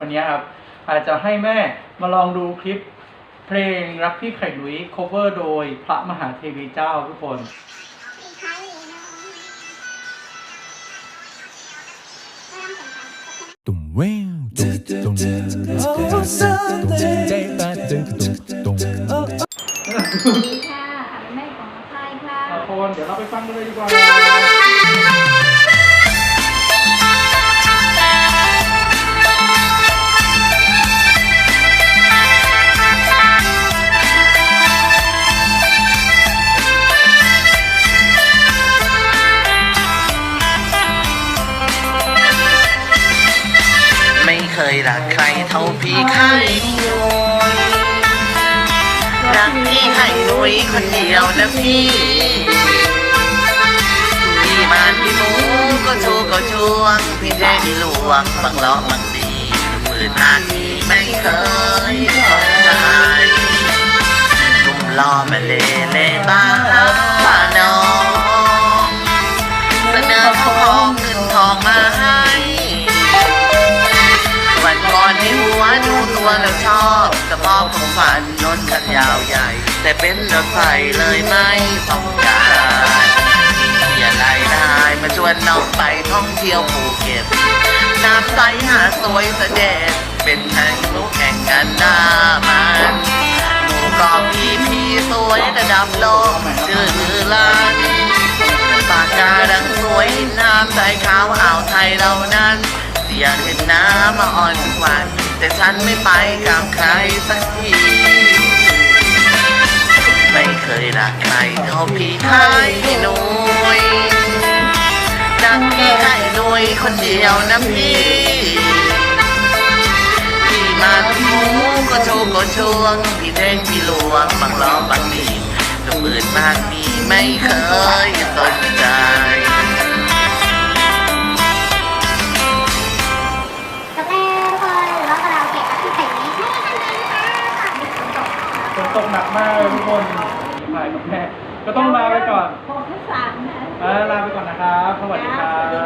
วันนี้ครับอาจจะให้แม่มาลองดูคลิปเพลงรักพี่ไข่นุ้ย cover โดยพระมหาเทวีเจ้าทุกคนตุ้มเว้งตุ้มตุ้มตุ้มใจปาตึงตุ้มตุ้มสวัสดีค่ะอันแม่ของไทยค่ะทุกคนเดี๋ยวเราไปฟังกันเลยดีกว่า ยรักใครเท่าพี่ไข่นุ้ยรักพี่ไข่นุ้ยคนเดียวนะพี่พี่มานพี่มูก็ชูก็ช่วงพี่แดงหลวงบังล้อบางดีมือหน้าที่ไม่เคยสนใจตุ้มล้อมาเล่เล่บ้า ดูตัวแล้วชอบกระบอกของฝันนนกันยาวใหญ่ แต่เป็นรถไฟเลยไม่ต้องการมีอะไรได้มาชวนน้องไปท่องเที่ยวภูเก็ตน้ำใสหาดสวยเสด็จเป็นแห่งลูกแข่งกันหน้ามันหมู่เกาะพีพีสวยระดับโลกชื่อลือล้านปากกาดังสวยน้ำใจขาวอ่าวไทยเรานั้นเสียเห็นน้ำมาอ่อนทุกวัน แต่ฉันไม่ไปกับใครสักที ไม่เคยรักใครเท่าพี่ไข่นุ้ยรักพี่ไข่นุ้ยคนเดียวนะพี่ พี่มาพี่หมูก็โชว์ก็ช่วง พี่เท่งพี่หลวงบางล้อบางดีก็เปิดมากมีไม่เคยสนใจ ตกหนักมากเลยทุกคนถ่ายกับแม่ก็ต้องลาไปก่อน หกที่สามนะ เออลาไปก่อนนะครับ สวัสดีครับ